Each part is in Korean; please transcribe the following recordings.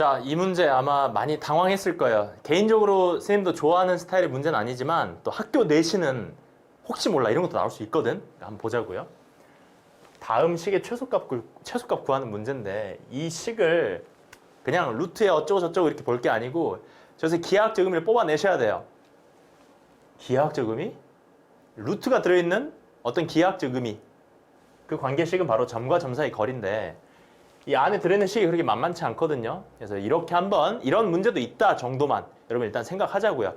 자, 이 문제 아마 많이 당황했을 거예요. 개인적으로 선생님도 좋아하는 스타일의 문제는 아니지만 또 학교 내신은 혹시 몰라 이런 것도 나올 수 있거든. 한번 보자고요. 다음 식의 최소값 구, 최소값 구하는 문제인데 이 식을 그냥 루트에 어쩌고 저쩌고 이렇게 볼 게 아니고 저기서 기하학적 의미를 뽑아내셔야 돼요. 기하학적 의미? 루트가 들어있는 어떤 기하학적 의미. 그 관계식은 바로 점과 점 사이 거리인데 이 안에 들어있는 식이 그렇게 만만치 않거든요. 그래서 이렇게 한번 이런 문제도 있다 정도만 여러분 일단 생각하자고요.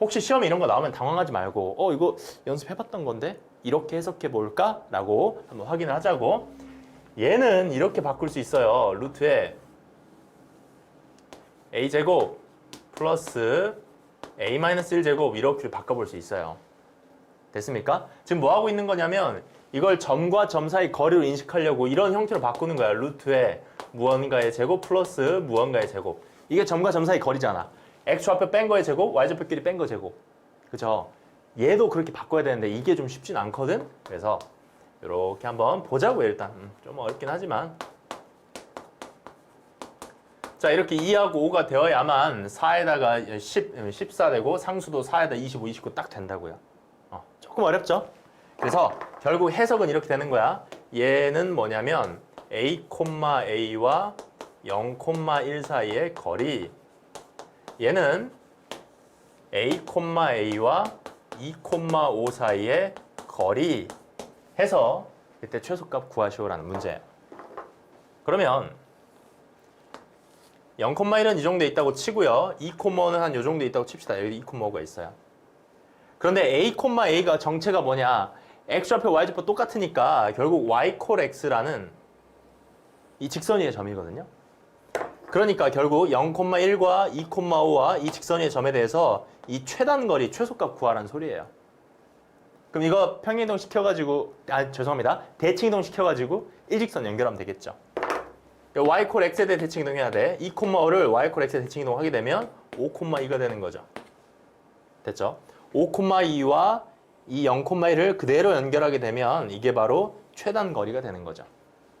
혹시 시험에 이런 거 나오면 당황하지 말고 어 이거 연습해봤던 건데 이렇게 해석해 볼까 라고 한번 확인을 하자고. 얘는 이렇게 바꿀 수 있어요. 루트에 a 제곱 플러스 a 마이너스 1 제곱 이렇게 바꿔볼 수 있어요. 됐습니까? 지금 뭐 하고 있는 거냐면 이걸 점과 점 사이 거리로 인식하려고 이런 형태로 바꾸는 거야. 루트에 무언가의 제곱 플러스 무언가의 제곱. 이게 점과 점 사이 거리잖아. x 좌표 뺀 거의 제곱, y 좌표끼리 뺀 거 제곱. 그죠? 얘도 그렇게 바꿔야 되는데 이게 좀 쉽진 않거든. 그래서 이렇게 한번 보자고요. 일단 음, 좀 어렵긴 하지만. 자 이렇게 2하고 5가 되어야만 4에다가 10, 14 되고 상수도 4에다 25, 29 딱 된다고요. 어, 조금 어렵죠? 그래서 결국 해석은 이렇게 되는 거야. 얘는 뭐냐면 a, a와 0,1 사이의 거리. 얘는 a, a와 2,5 사이의 거리 해서 이때 최소값 구하시오라는 문제예요. 그러면 0,1은 이 정도에 있다고 치고요. 2,5는 한 이 정도에 있다고 칩시다. 여기 2,5가 있어요. 그런데 a, a가 정체가 뭐냐? X좌표, y좌표 똑같으니까 결국 y 콜 x라는 이 직선 위의 점이거든요. 그러니까 결국 0,1과 2,5와 이 직선 위의 점에 대해서 이 최단 거리, 최소값 구하라는 소리예요. 그럼 이거 평행이동 시켜가지고 아 죄송합니다. 대칭이동 시켜가지고 일직선 연결하면 되겠죠. y 콜 x에 대해 대칭이동 해야 돼. 2,5를 y 콜 x에 대칭이동 하게 되면 5,2가 되는 거죠. 됐죠? 5,2와 이 0,1을 그대로 연결하게 되면 이게 바로 최단 거리가 되는 거죠.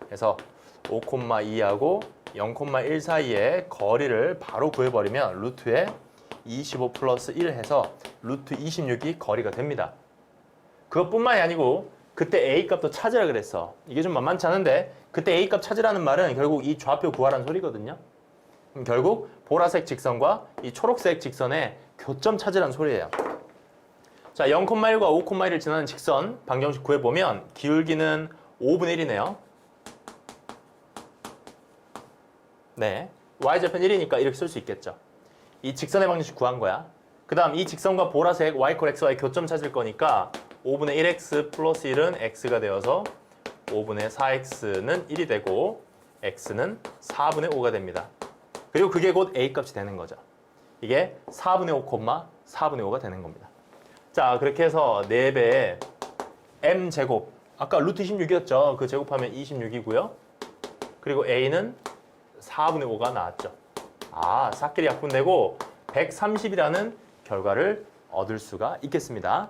그래서 5,2하고 0,1 사이의 거리를 바로 구해버리면 루트에 25 플러스 1 해서 루트 26이 거리가 됩니다. 그것뿐만이 아니고 그때 A 값도 찾으라 그랬어. 이게 좀 만만치 않은데 그때 A 값 찾으라는 말은 결국 이 좌표 구하라는 소리거든요. 결국 보라색 직선과 이 초록색 직선의 교점 찾으라는 소리예요. 자, 0,1과 5,1을 지나는 직선 방정식 구해보면 기울기는 5분의 1이네요. 네. y좌표는 1이니까 이렇게 쓸 수 있겠죠. 이 직선의 방정식 구한 거야. 그 다음 이 직선과 보라색 y 콜 xy 교점 찾을 거니까 5분의 1x 플러스 1은 x가 되어서 5분의 4x는 1이 되고 x는 4분의 5가 됩니다. 그리고 그게 곧 a 값이 되는 거죠. 이게 4분의 5, 4분의 5가 되는 겁니다. 자, 그렇게 해서 4배의 m 제곱. 아까 루트 26이었죠. 그 제곱하면 26이고요. 그리고 a는 4분의 5가 나왔죠. 아, 싹끼리 약분되고 130이라는 결과를 얻을 수가 있겠습니다.